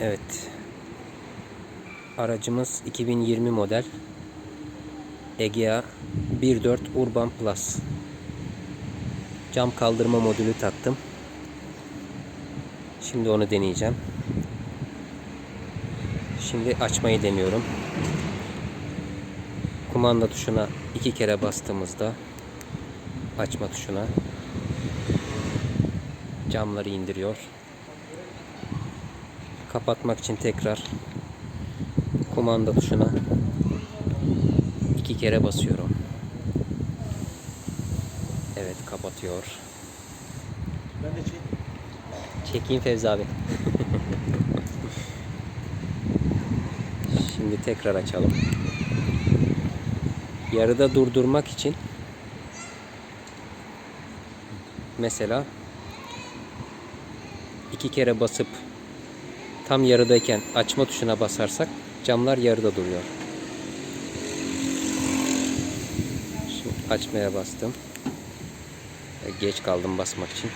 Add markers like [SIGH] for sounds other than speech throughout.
Evet. Aracımız 2020 model Egea 1.4 Urban Plus. Cam kaldırma modülü taktım. Şimdi onu deneyeceğim. Şimdi açmayı deniyorum. Kumanda tuşuna iki kere bastığımızda açma tuşuna camları indiriyor. Kapatmak için tekrar kumanda tuşuna iki kere basıyorum. Evet kapatıyor. Ben de çek. Çekeyim Fevzi abi. [LAUGHS] Şimdi tekrar açalım. Yarıda durdurmak için mesela iki kere basıp tam yarıdayken açma tuşuna basarsak camlar yarıda duruyor. Şimdi açmaya bastım. Geç kaldım basmak için.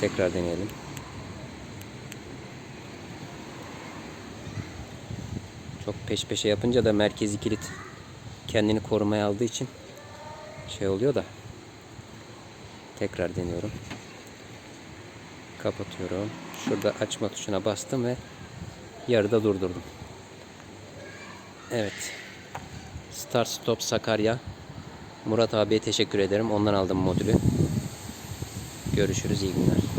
Tekrar deneyelim. Çok peş peşe yapınca da merkezi kilit kendini korumaya aldığı için şey oluyor da tekrar deniyorum. Kapatıyorum. Şurada açma tuşuna bastım ve yarıda durdurdum. Evet. Start Stop Sakarya. Murat abiye teşekkür ederim. Ondan aldım modülü. Görüşürüz. iyi günler.